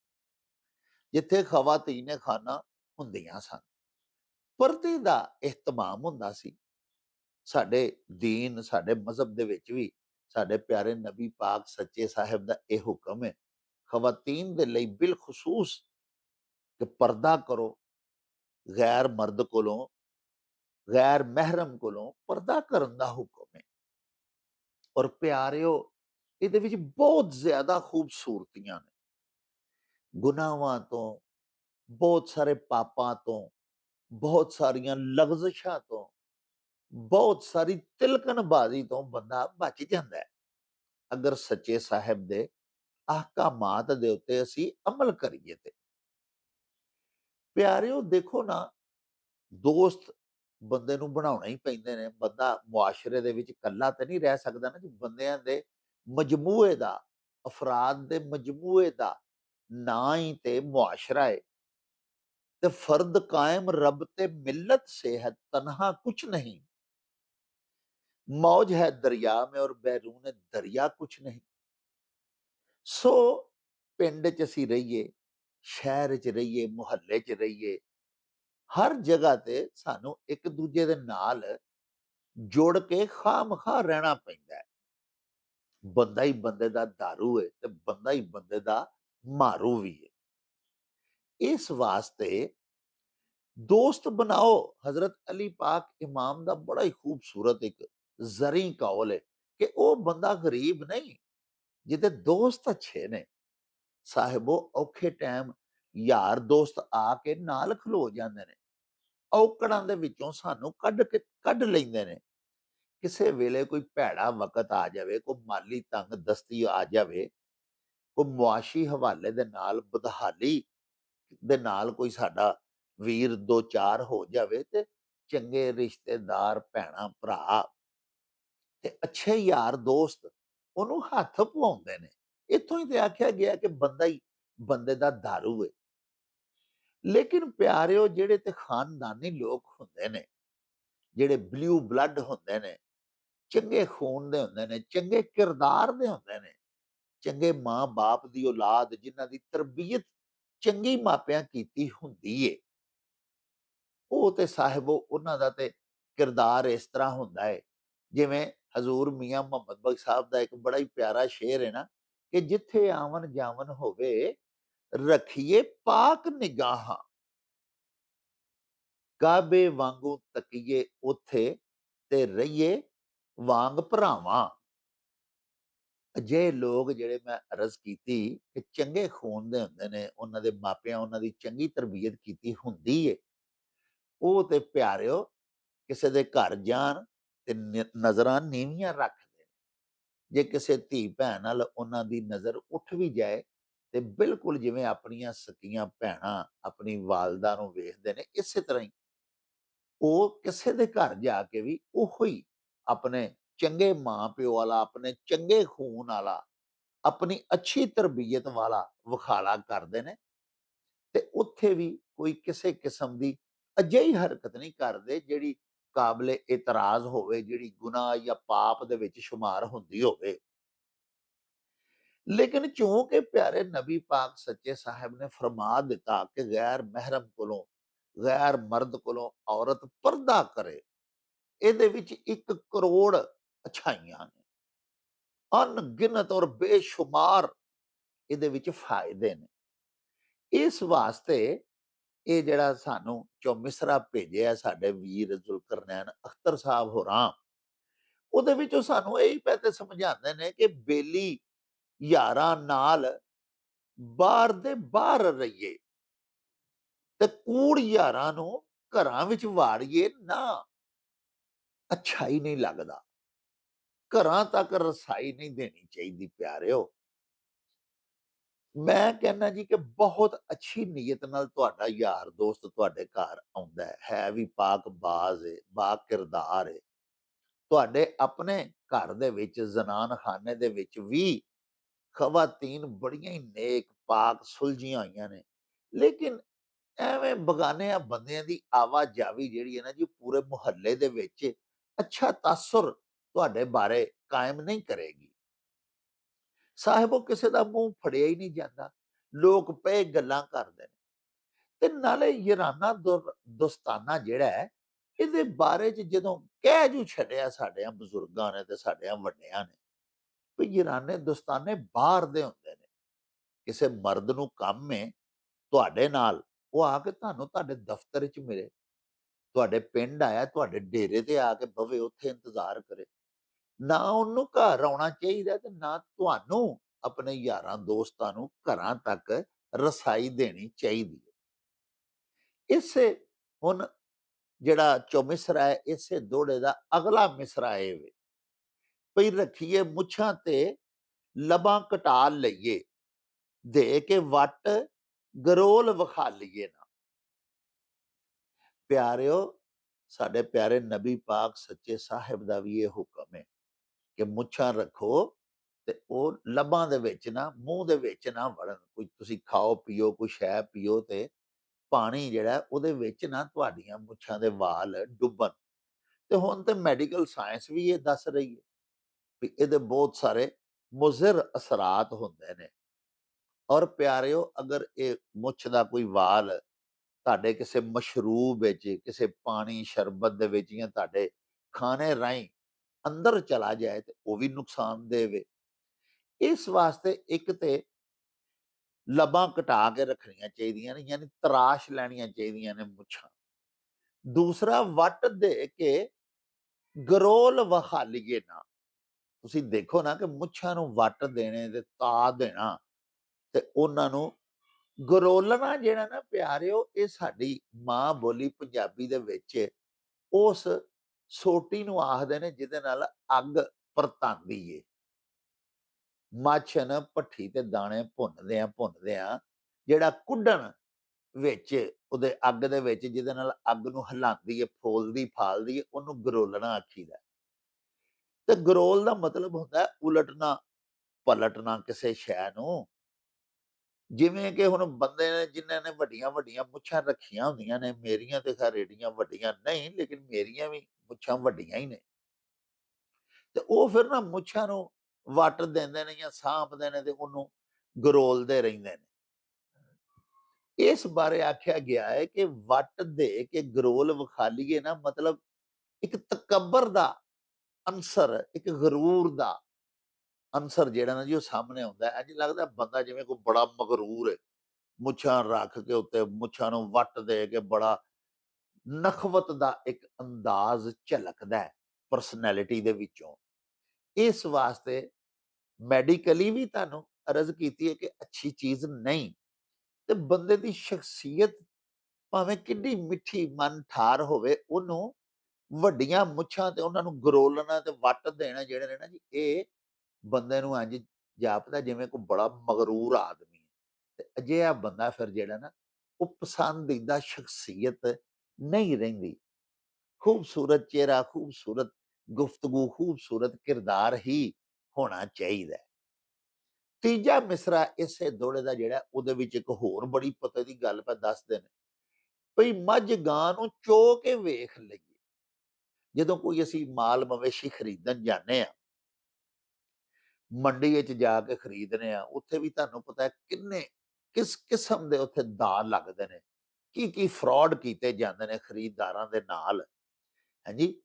ਜਿੱਥੇ ਖਵਾਤੀਨ ਖਾਨਾ ਹੁੰਦੀਆਂ ਸਨ। ਪਰਦੇ ਦਾ ਇhtਮਾਮ ਹੁੰਦਾ ਸੀ ਸਾਡੇ ਦੀਨ, ਸਾਡੇ ਮਜ਼ਹਬ ਦੇ ਵਿੱਚ ਵੀ ਸਾਡੇ ਪਿਆਰੇ ਨਬੀ ਪਾਕ ਸੱਚੇ ਸਾਹਿਬ ਦਾ ਇਹ ਹੁਕਮ ਹੈ, ਖਵਾਤੀਨ ਦੇ ਲਈ ਬਿਲਖਸੂਸ ਕਿ ਪਰਦਾ ਕਰੋ, ਗੈਰ ਮਰਦ ਕੋਲੋਂ, ਗੈਰ ਮਹਿਰਮ ਕੋਲੋਂ ਪਰਦਾ ਕਰਨ ਦਾ ਹੁਕਮ ਹੈ। ਔਰ ਪਿਆਰਿਓ, ਇਹਦੇ ਵਿੱਚ ਬਹੁਤ ਜ਼ਿਆਦਾ ਖੂਬਸੂਰਤੀਆਂ ਨੇ। ਗੁਨਾਹਾਂ ਤੋਂ, ਬਹੁਤ ਸਾਰੇ ਪਾਪਾਂ ਤੋਂ, ਬਹੁਤ ਸਾਰੀਆਂ ਲਗਜ਼ਸ਼ਾਂ ਤੋਂ ਬਹੁਤ ਸਾਰੀ ਤਿਲਕਣਬਾਜ਼ੀ ਤੋਂ ਬੰਦਾ ਬਚ ਜਾਂਦਾ ਹੈ। ਅਗਰ ਸੱਚੇ ਸਾਹਿਬ ਦੇ ਅਹਕਾਮਾਤ ਦੇ ਉੱਤੇ ਅਸੀਂ ਅਮਲ ਕਰੀਏ ਤੇ। ਪਿਆਰਿਓ, ਦੇਖੋ ਨਾ, ਦੋਸਤ ਬੰਦੇ ਨੂੰ ਬਣਾਉਣਾ ਹੀ ਪੈਂਦੇ ਨੇ। ਬੰਦਾ ਮੁਆਸ਼ਰੇ ਦੇ ਵਿੱਚ ਇਕੱਲਾ ਤੇ ਨਹੀਂ ਰਹਿ ਸਕਦਾ ਨਾ, ਜੀ ਬੰਦਿਆਂ ਦੇ ਮਜਮੂਏ ਦਾ, ਅਫਰਾਦ ਦੇ ਮਜਮੂਏ ਦਾ ਨਾਂ ਹੀ ਤੇ ਮੁਆਸ਼ਰਾ ਹੈ ਤੇ ਫਰਦ ਕਾਇਮ ਰੱਬ ਤੇ ਮਿਲਤ, ਸਿਹਤ ਤਨਹਾ ਕੁਛ ਨਹੀਂ। मौज है दरिया में और बैरून दरिया कुछ नहीं ਸੋ ਪਿੰਡ 'ਚ ਅਸੀਂ ਰਹੀਏ ਸ਼ਹਿਰ 'ਚ ਰਹੀਏ ਮੁਹੱਲੇ 'ਚ ਰਹੀਏ ਹਰ ਜਗ੍ਹਾ ਤੇ ਸਾਨੂੰ ਇੱਕ ਦੂਜੇ ਦੇ ਨਾਲ ਜੁੜ ਕੇ ਖਾਮਖਾ ਰਹਿਣਾ ਪੈਂਦਾ ਹੈ ਬੰਦਾ ਹੀ ਬੰਦੇ ਦਾ दारू ਹੈ ਤੇ ਬੰਦਾ ਹੀ ਬੰਦੇ ਦਾ ਮਾਰੂ ਵੀ ਹੈ ਇਸ ਵਾਸਤੇ ਦੋਸਤ ਬਣਾਓ ਹਜ਼ਰਤ ਅਲੀ ਪਾਕ ਇਮਾਮ ਦਾ ਬੜਾ ਹੀ ਖੂਬਸੂਰਤ ਇੱਕ ਜ਼ਰੀ ਕੌਲ ਹੈ ਕਿ ਉਹ ਬੰਦਾ ਗਰੀਬ ਨਹੀਂ, ਜਿਹਦੇ ਦੋਸਤ ਅੱਛੇ ਨੇ। ਸਾਹਿਬੋ ਔਖੇ ਟਾਈਮ ਯਾਰ ਦੋਸਤ ਆ ਕੇ ਨਾਲ ਖਲੋ ਜਾਂਦੇ ਨੇ। ਔਕੜਾਂ ਦੇ ਵਿੱਚੋਂ ਸਾਨੂੰ ਕੱਢ ਕੇ, ਕੱਢ ਲੈਂਦੇ ਨੇ। ਕਿਸੇ ਵੇਲੇ ਕੋਈ ਭੈੜਾ ਵਕਤ ਆ ਜਾਵੇ, ਕੋਈ ਮਾਲੀ ਤੰਗ ਦਸਤੀ ਆ ਜਾਵੇ, ਕੋਈ ਮੁਆਸ਼ੀ ਹਵਾਲੇ ਦੇ ਨਾਲ, ਬਦਹਾਲੀ ਦੇ ਨਾਲ ਕੋਈ ਸਾਡਾ ਵੀਰ ਦੋ ਚਾਰ ਹੋ ਜਾਵੇ ਤੇ ਚੰਗੇ ਰਿਸ਼ਤੇਦਾਰ, ਭੈਣਾ, ਭਰਾ ਤੇ ਅੱਛੇ ਯਾਰ ਦੋਸਤ ਉਹਨੂੰ ਹੱਥ ਪਵਾਉਂਦੇ ਨੇ। ਇੱਥੋਂ ਹੀ ਤੇ ਆਖਿਆ ਗਿਆ ਕਿ ਬੰਦਾ ਹੀ, ਬੰਦੇ ਦਾ दारू ਹੈ ਲੇਕਿਨ ਪਿਆਰਿਓ ਜਿਹੜੇ ਤੇ ਖਾਨਦਾਨੀ ਲੋਕ ਹੁੰਦੇ ਨੇ, ਜਿਹੜੇ ਬਲੂ ਬਲੱਡ ਹੁੰਦੇ ਨੇ, ਚੰਗੇ ਖੂਨ ਦੇ ਹੁੰਦੇ ਨੇ, ਚੰਗੇ ਕਿਰਦਾਰ ਦੇ ਹੁੰਦੇ ਨੇ, ਚੰਗੇ ਮਾਂ-ਬਾਪ ਦੀ ਔਲਾਦ ਜਿਨ੍ਹਾਂ ਦੀ ਤਰਬੀਅਤ ਚੰਗੀ ਮਾਪਿਆਂ ਕੀਤੀ ਹੁੰਦੀ ਏ, ਉਹ ਤੇ ਸਾਹਿਬੋ ਉਹਨਾਂ ਦਾ ਤੇ ਕਿਰਦਾਰ ਇਸ ਤਰ੍ਹਾਂ ਹੁੰਦਾ ਏ, ਜਿਵੇਂ ਹਜ਼ੂਰ ਮੀਆਂ ਮੁਹੰਮਦ ਬਖ ਸਾਹਿਬ ਦਾ ਇੱਕ ਬੜਾ ਹੀ ਪਿਆਰਾ ਸ਼ੇਰ ਹੈ ਨਾ ਕਿ ਜਿੱਥੇ ਆਵਨ ਜਾਵਨ ਹੋਵੇ, ਰਖੀਏ ਪਾਕ ਨਿਗਾਹਾਂ। ਕਾਬੇ ਵਾਂਗੂ ਤਕੀਏ ਉਥੇ ਤੇ ਰਹੀਏ ਵਾਂਗ ਭਰਾਵਾਂ। ਅਜੇ ਲੋਕ ਜਿਹੜੇ ਮੈਂ ਅਰਜ਼ ਕੀਤੀ ਕਿ ਚੰਗੇ ਖੂਨ ਦੇ ਹੁੰਦੇ ਨੇ, ਉਹਨਾਂ ਦੇ ਮਾਪਿਆਂ ਉਹਨਾਂ ਦੀ ਚੰਗੀ ਤਰਬੀਅਤ ਕੀਤੀ ਹੁੰਦੀ ਏ। ਉਹ ਤੇ ਪਿਆਰਿਓ, ਕਿਸੇ ਦੇ ਘਰ ਜਾਣ ਤੇ ਨਜ਼ਰਾਂ ਨੀਵੀਆਂ ਰੱਖਦੇ ਨੇ ਜੇ ਕਿਸੇ ਧੀ ਭੈਣ ਨਾਲ ਉਹਨਾਂ ਦੀ ਨਜ਼ਰ ਉੱਠ ਵੀ ਜਾਏ ਤੇ ਬਿਲਕੁਲ ਜਿਵੇਂ ਆਪਣੀਆਂ ਸਕੀਆਂ ਭੈਣਾਂ ਆਪਣੀ ਵਾਲਦਾ ਨੂੰ ਵੇਖਦੇ ਨੇ, ਇਸੇ ਤਰ੍ਹਾਂ ਹੀ ਉਹ ਕਿਸੇ ਦੇ ਘਰ ਜਾ ਕੇ ਵੀ ਉਹੋ ਹੀ ਆਪਣੇ ਚੰਗੇ ਮਾਂ ਪਿਓ ਵਾਲਾ, ਆਪਣੇ ਚੰਗੇ ਖੂਨ ਵਾਲਾ, ਆਪਣੀ ਅੱਛੀ ਤਰਬੀਅਤ ਵਾਲਾ ਵਿਖਾਲਾ ਕਰਦੇ ਨੇ ਤੇ ਉੱਥੇ ਵੀ ਕੋਈ ਕਿਸੇ ਕਿਸਮ ਦੀ ਅਜਿਹੀ ਹਰਕਤ ਨਹੀਂ ਕਰਦੇ ਜਿਹੜੀ ਕਾਬਲੇ ਇਤਰਾਜ਼ ਹੋਵੇ, ਜਿਹੜੀ ਗੁਨਾਹ ਜਾਂ ਪਾਪ ਦੇ ਵਿੱਚ ਸ਼ੁਮਾਰ ਹੁੰਦੀ ਹੋਵੇ। ਲੇਕਿਨ ਚੂੰਕਿ ਪਿਆਰੇ ਨਬੀ ਪਾਕ ਸੱਚੇ ਸਾਹਿਬ ਨੇ ਫਰਮਾ ਦਿੱਤਾ ਕਿ ਗੈਰ ਮਹਿਰਮ ਕੋਲੋਂ, ਗੈਰ ਮਰਦ ਕੋਲੋਂ ਔਰਤ ਪਰਦਾ ਕਰੇ, ਇਹਦੇ ਵਿੱਚ ਇੱਕ ਕਰੋੜ ਅਛਾਈਆਂ ਨੇ। ਅਣਗਿਣਤ ਔਰ ਬੇਸ਼ੁਮਾਰ ਇਹਦੇ ਵਿੱਚ ਫਾਇਦੇ ਨੇ। ਇਸ ਵਾਸਤੇ ਇਹ ਜਿਹੜਾ ਸਾਨੂੰ ਚੋ ਮਿਸਰਾ ਭੇਜਿਆ ਸਾਡੇ ਵੀਰ ਜ਼ੁਲਕਰਨੈਨ ਅਖਤਰ ਸਾਹਿਬ ਹੋਰਾਂ, ਉਹਦੇ ਵਿੱਚ ਉਹ ਸਾਨੂੰ ਇਹ ਹੀ ਤੇ ਸਮਝਾਉਂਦੇ ਨੇ ਕਿ ਬੇਲੀ ਯਾਰਾਂ ਨਾਲ ਬਾਹਰ ਦੇ ਬਾਹਰ ਰਹੀਏ ਤੇ ਕੂੜ ਯਾਰਾਂ ਨੂੰ ਘਰਾਂ ਵਿੱਚ ਵਾੜੀਏ ਨਾ। ਅੱਛਾ ਹੀ ਨਹੀਂ ਲੱਗਦਾ। ਘਰਾਂ ਤੱਕ ਰਸਾਈ ਨਹੀਂ ਦੇਣੀ ਚਾਹੀਦੀ, ਪਿਆਰਿਓ। ਮੈਂ ਕਹਿੰਦਾ ਜੀ ਕਿ ਬਹੁਤ ਅੱਛੀ ਨੀਅਤ ਨਾਲ ਤੁਹਾਡਾ ਯਾਰ ਦੋਸਤ ਤੁਹਾਡੇ ਘਰ ਆਉਂਦਾ ਹੈ। ਹੈ ਵੀ ਪਾਕ ਬਾਜ਼ ਹੈ ਬਾ ਕਿਰਦਾਰ ਹੈ ਤੁਹਾਡੇ ਆਪਣੇ ਘਰ ਦੇ ਵਿੱਚ ਜ਼ਨਾਨ ਖਾਨੇ ਦੇ ਵਿੱਚ ਵੀ ਖਵਾਤੀਨ ਬੜੀਆਂ ਹੀ ਨੇਕ, ਪਾਕ, ਸੁਲਝੀਆਂ ਹੋਈਆਂ ਨੇ। ਲੇਕਿਨ ਐਵੇਂ ਬਗਾਨੇ ਆ ਬੰਦਿਆਂ ਦੀ ਆਵਾਜਾਵੀ ਜਿਹੜੀ ਹੈ ਨਾ ਜੀ, ਪੂਰੇ ਮੁਹੱਲੇ ਦੇ ਵਿੱਚ ਅੱਛਾ ਤਾਸੁਰ ਤੁਹਾਡੇ ਬਾਰੇ ਕਾਇਮ ਨਹੀਂ ਕਰੇਗੀ। ਸਾਹਿਬੋ ਕਿਸੇ ਦਾ ਮੂੰਹ ਫੜਿਆ ਹੀ ਨਹੀਂ ਜਾਂਦਾ। ਲੋਕ ਪਏ ਗੱਲਾਂ ਕਰਦੇ ਨੇ। ਤੇ ਨਾਲੇ ਯਰਾਨਾ ਦੋਸਤਾਨਾ ਜਿਹੜਾ ਹੈ, ਇਹਦੇ ਬਾਰੇ ਚ ਜਦੋਂ ਕਹਿ ਜੂ ਛੱਡਿਆ ਸਾਡਿਆਂ ਬਜ਼ੁਰਗਾਂ ਨੇ ਤੇ ਸਾਡਿਆਂ ਵੱਡਿਆਂ ਨੇ ਵੀ ਯਰਾਨੇ ਦੋਸਤਾਨੇ ਬਾਹਰ ਦੇ ਹੁੰਦੇ ਨੇ। ਕਿਸੇ ਮਰਦ ਨੂੰ ਕੰਮ ਹੈ ਤੁਹਾਡੇ ਨਾਲ, ਉਹ ਆ ਕੇ ਤੁਹਾਨੂੰ ਤੁਹਾਡੇ ਦਫ਼ਤਰ 'ਚ ਮਿਲੇ। ਤੁਹਾਡੇ ਪਿੰਡ ਆਇਆ, ਤੁਹਾਡੇ ਡੇਰੇ ਤੇ ਆ ਕੇ ਬਵੇ, ਉੱਥੇ ਇੰਤਜ਼ਾਰ ਕਰੇ। ਨਾ ਉਹਨੂੰ ਘਰ ਆਉਣਾ ਚਾਹੀਦਾ ਤੇ ਨਾ ਤੁਹਾਨੂੰ ਆਪਣੇ ਯਾਰਾਂ ਦੋਸਤਾਂ ਨੂੰ ਘਰਾਂ ਤੱਕ ਰਸਾਈ ਦੇਣੀ ਚਾਹੀਦੀ ਹੈ। ਇਸੇ ਹੁਣ ਜਿਹੜਾ ਚੌਮਿਸਰਾ ਹੈ, ਇਸੇ ਦੋੜੇ ਦਾ ਅਗਲਾ ਮਿਸਰਾ ਇਹ ਵੇ ਪਈ ਰੱਖੀਏ ਮੁੱਛਾਂ ਤੇ ਲਬਾਂ ਕਟਾ ਲਈਏ, ਦੇ ਕੇ ਵੱਟ ਗਰੋਲ ਵਿਖਾ ਲਈਏ ਨਾ। ਪਿਆਰਿਓ, ਸਾਡੇ ਪਿਆਰੇ ਨਬੀ ਪਾਕ ਸੱਚੇ ਸਾਹਿਬ ਦਾ ਵੀ ਇਹ ਹੁਕਮ ਹੈ ਕਿ ਮੁੱਛਾਂ ਰੱਖੋ ਤੇ ਉਹ ਲੱਭਾਂ ਦੇ ਵਿੱਚ ਨਾ, ਮੂੰਹ ਦੇ ਵਿੱਚ ਨਾ ਵੜਨ। ਕੋਈ ਤੁਸੀਂ ਖਾਓ, ਪੀਓ, ਕੋਈ ਸ਼ੈ ਪੀਓ ਤੇ ਪਾਣੀ ਜਿਹੜਾ ਉਹਦੇ ਵਿੱਚ ਨਾ ਤੁਹਾਡੀਆਂ ਮੁੱਛਾਂ ਦੇ ਵਾਲ ਡੁੱਬਣ। ਤੇ ਹੁਣ ਤੇ ਮੈਡੀਕਲ ਸਾਇੰਸ ਵੀ ਇਹ ਦੱਸ ਰਹੀ ਹੈ ਵੀ ਇਹਦੇ ਬਹੁਤ ਸਾਰੇ ਮੁਜ਼ਰ ਅਸਰਾਤ ਹੁੰਦੇ ਨੇ। ਔਰ ਪਿਆਰਿਓ, ਅਗਰ ਇਹ ਮੁੱਛ ਦਾ ਕੋਈ ਵਾਲ ਤੁਹਾਡੇ ਕਿਸੇ ਮਸ਼ਰੂਬ ਵਿੱਚ, ਕਿਸੇ ਪਾਣੀ ਸ਼ਰਬਤ ਦੇ ਵਿੱਚ ਜਾਂ ਤੁਹਾਡੇ ਖਾਣੇ ਰਾਹੀਂ ਅੰਦਰ ਚਲਾ ਜਾਏ ਤੇ ਉਹ ਵੀ ਨੁਕਸਾਨ ਦੇਵੇ। ਇਸ ਵਾਸਤੇ ਇੱਕ ਤੇ ਲਬਾਂ ਕਟਾ ਕੇ ਰੱਖਣੀਆਂ ਚਾਹੀਦੀਆਂ ਨੇ, ਯਾਨੀ ਤਰਾਸ਼ ਲੈਣੀਆਂ ਚਾਹੀਦੀਆਂ ਨੇ ਮੁੱਛਾਂ। ਦੂਸਰਾ, ਵੱਟ ਦੇ ਕੇ ਗਰੋਲ ਵਖਾਲੀਏ ਨਾ। ਤੁਸੀਂ ਦੇਖੋ ਨਾ ਕਿ ਮੁੱਛਾਂ ਨੂੰ ਵੱਟ ਦੇਣੇ ਤੇ ਤਾ ਦੇਣਾ ਤੇ ਉਹਨਾਂ ਨੂੰ ਗਰੋਲਣਾ ਜਿਹੜਾ ਨਾ ਪਿਆਰਿਓ, ਇਹ ਸਾਡੀ ਮਾਂ ਬੋਲੀ ਪੰਜਾਬੀ ਦੇ ਵਿੱਚ ਉਸ ਸੋਟੀ ਨੂੰ ਆਖਦੇ ਨੇ, ਜਿਹਦੇ ਨਾਲ ਅੱਗ ਪਰਤਾਂਦੀ ਏ। ਮਾਛਨ ਭੱਠੀ ਤੇ ਦਾਣੇ ਭੁੰਨਦੇ ਆ ਭੁੰਨਦੇ ਆ, ਜਿਹੜਾ ਕੁੱਡਣ ਵਿੱਚ, ਉਹਦੇ ਅੱਗ ਦੇ ਵਿੱਚ, ਜਿਹਦੇ ਨਾਲ ਅੱਗ ਨੂੰ ਹਿਲਾਉਂਦੀ ਏ, ਫੋਲਦੀ, ਫਾਲਦੀ ਏ, ਉਹਨੂੰ ਗਰੋਲਣਾ ਆਖੀਦਾ। ਤੇ ਗਰੋਲ ਦਾ ਮਤਲਬ ਹੁੰਦਾ ਉਲਟਣਾ, ਪਲਟਣਾ ਕਿਸੇ ਸ਼ੈ ਨੂੰ। ਜਿਵੇਂ ਕਿ ਹੁਣ ਬੰਦੇ ਨੇ, ਜਿਨ੍ਹਾਂ ਨੇ ਵੱਡੀਆਂ ਵੱਡੀਆਂ ਮੁੱਛਾਂ ਰੱਖੀਆਂ ਹੁੰਦੀਆਂ ਨੇ, ਮੇਰੀਆਂ ਤੇ ਖੈਰ ਏਡੀਆਂ ਵੱਡੀਆਂ ਨਹੀਂ, ਲੇਕਿਨ ਮੇਰੀਆਂ ਵੀ ਮੁੱਛਾਂ ਵੱਡੀਆਂ ਹੀ ਨੇ। ਤੇ ਉਹ ਫਿਰ ਨਾ ਮੁੱਛਾਂ ਨੂੰ ਵੱਟ ਦਿੰਦੇ ਨੇ ਜਾਂ ਸਾਂਭਦੇ ਨੇ ਤੇ ਉਹਨੂੰ ਗਰੋਲਦੇ ਰਹਿੰਦੇ ਨੇ। ਇਸ ਬਾਰੇ ਆਖਿਆ ਗਿਆ ਹੈ ਕਿ ਵੱਟ ਦੇ ਕੇ ਗਰੋਲ ਵਿਖਾਲੀਏ ਨਾ ਮਤਲਬ ਇੱਕ ਤਕਬਰ ਦਾ ਅੰਸਰ ਇੱਕ ਗਰੂਰ ਦਾ ਅੰਸਰ ਜਿਹੜਾ ਨਾ ਜੀ ਉਹ ਸਾਹਮਣੇ ਆਉਂਦਾ ਹੈ। ਅੱਜ ਲੱਗਦਾ ਬੰਦਾ ਜਿਵੇਂ ਕੋਈ ਬੜਾ ਮਗਰੂਰ ਹੈ। ਮੁੱਛਾਂ ਰੱਖ ਕੇ ਉੱਤੇ ਮੁੱਛਾਂ ਨੂੰ ਵੱਟ ਦੇ ਕੇ ਬੜਾ ਨਖਵਤ ਦਾ ਇੱਕ ਅੰਦਾਜ਼ ਝਲਕਦਾ ਹੈ ਪਰਸਨੈਲਿਟੀ ਦੇ ਵਿੱਚੋਂ। ਇਸ ਵਾਸਤੇ ਮੈਡੀਕਲੀ ਵੀ ਤੁਹਾਨੂੰ ਅਰਜ਼ ਕੀਤੀ ਹੈ ਕਿ ਅੱਛੀ ਚੀਜ਼ ਨਹੀਂ, ਤੇ ਬੰਦੇ ਦੀ ਸ਼ਖਸੀਅਤ ਭਾਵੇਂ ਕਿੰਨੀ ਮਿੱਠੀ ਮਨ ਠਾਰ ਹੋਵੇ, ਉਹਨੂੰ ਵੱਡੀਆਂ ਮੁੱਛਾਂ ਤੇ ਉਹਨਾਂ ਨੂੰ ਗਰੋਲਣਾ ਤੇ ਵੱਟ ਦੇਣਾ ਜਿਹੜੇ ਨੇ ਨਾ ਜੀ, ਇਹ ਬੰਦੇ ਨੂੰ ਇੰਜ ਜਾਪਦਾ ਜਿਵੇਂ ਕੋਈ ਬੜਾ ਮਗਰੂਰ ਆਦਮੀ ਹੈ। ਤੇ ਅਜਿਹਾ ਬੰਦਾ ਫਿਰ ਜਿਹੜਾ ਨਾ, ਉਹ ਪਸੰਦੀਦਾ ਸ਼ਖਸੀਅਤ ਨਹੀਂ ਰਹਿੰਦੀ। ਖੂਬਸੂਰਤ ਚਿਹਰਾ, ਖੂਬਸੂਰਤ ਗੁਫ਼ਤਗੂ, ਖੂਬਸੂਰਤ ਕਿਰਦਾਰ ਹੀ ਹੋਣਾ ਚਾਹੀਦਾ। ਤੀਜਾ ਮਿਸਰਾ ਇਸੇ ਦੋੜੇ ਦਾ ਜਿਹੜਾ, ਉਹਦੇ ਵਿੱਚ ਇੱਕ ਹੋਰ ਬੜੀ ਪਤੇ ਦੀ ਗੱਲ ਪਾ ਦੱਸਦੇ ਨੇ ਭਈ ਮੱਝ ਗਾਂ ਨੂੰ ਚੋ ਕੇ ਵੇਖ ਲਈਏ। ਜਦੋਂ ਕੋਈ ਅਸੀਂ ਮਾਲ ਮਵੇਸ਼ੀ ਖਰੀਦਣ ਜਾਂਦੇ ਆ ਮੰਡੀ ਵਿੱਚ ਜਾ ਕੇ ਖਰੀਦਨੇ ਆ ਉੱਥੇ ਵੀ ਤੁਹਾਨੂੰ ਪਤਾ ਕਿੰਨੇ, ਕਿਸ ਕਿਸਮ ਦੇ ਉੱਥੇ ਦਾਅ ਲੱਗਦੇ ਨੇ। ਕੀ ਕੀ ਫਰਾਡ ਕੀਤੇ ਜਾਂਦੇ ਨੇ ਖਰੀਦਦਾਰਾਂ ਦੇ ਨਾਲ? ਹਾਂਜੀ?